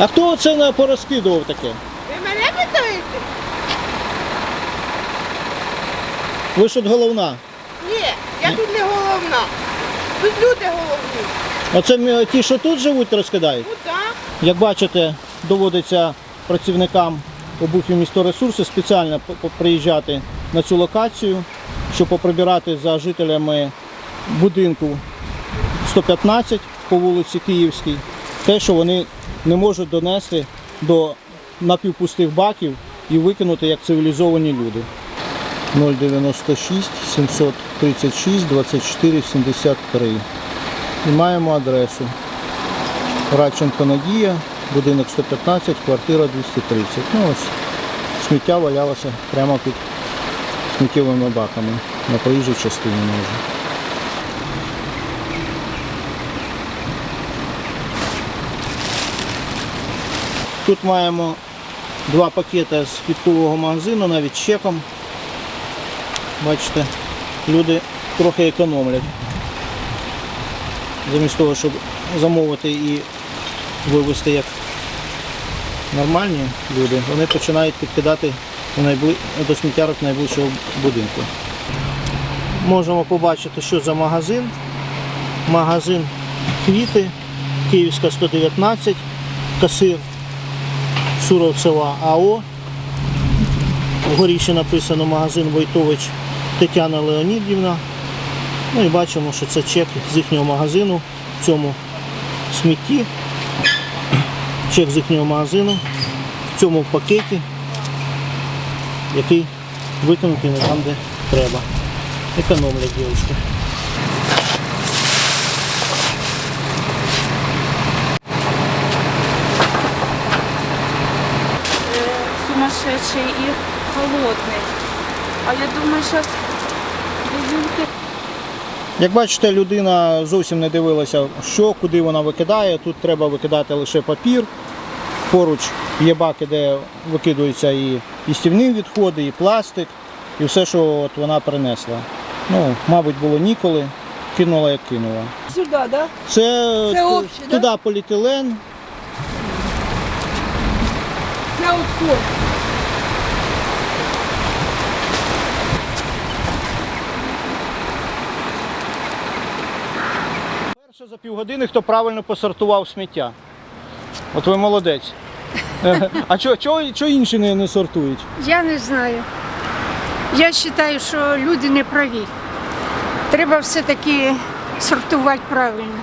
А хто це на порозкидував таке? Ви мене питаєте? Ви ж от головна. Ні, я тут не головна. Тут люди головні. Оце ті, що тут живуть, розкидають. Ну так. Як бачите, доводиться працівникам обухів місторесурси спеціально приїжджати на цю локацію, щоб поприбирати за жителями будинку 115 по вулиці Київській, те, що вони не можуть донести до напівпустих баків і викинути як цивілізовані люди. 096 736 24 73. І маємо адресу. Радченко Надія, будинок 115, квартира 230. Ну ось сміття валялося прямо під сміттєвими баками на проїжджій частині може. Тут маємо два пакети з підкового магазину, навіть з чеком. Бачите, люди трохи економлять. Замість того, щоб замовити і вивезти як нормальні люди, вони починають підкидати до сміттярок найближчого будинку. Можемо побачити, що за магазин. Магазин квіти, Київська 119, касир Суровцева АО. Вгорі ще написано магазин Войтович Тетяна Леонідівна. Ну і бачимо, що це чек з їхнього магазину в цьому смітті. Чек з їхнього магазину в цьому пакеті, який викинутий не там, де треба. Економлять дівчатки. Сумасшедший и холодный. А я думаю, сейчас резинки Як бачите, людина зовсім не дивилася, що, куди вона викидає. Тут треба викидати лише папір. Поруч є баки, де викидаються і їстівні відходи, і пластик, і все, що от вона принесла. Ну, мабуть, було ніколи, кинула як кинула. Сюди, да? Це, Це обще, да? туди поліетилен, Це отход. Перше за півгодини, хто правильно посортував сміття. От ви молодець. А чого чого, чого інші не, не сортують? Я не знаю. Я вважаю, що люди не праві. Треба все-таки сортувати правильно.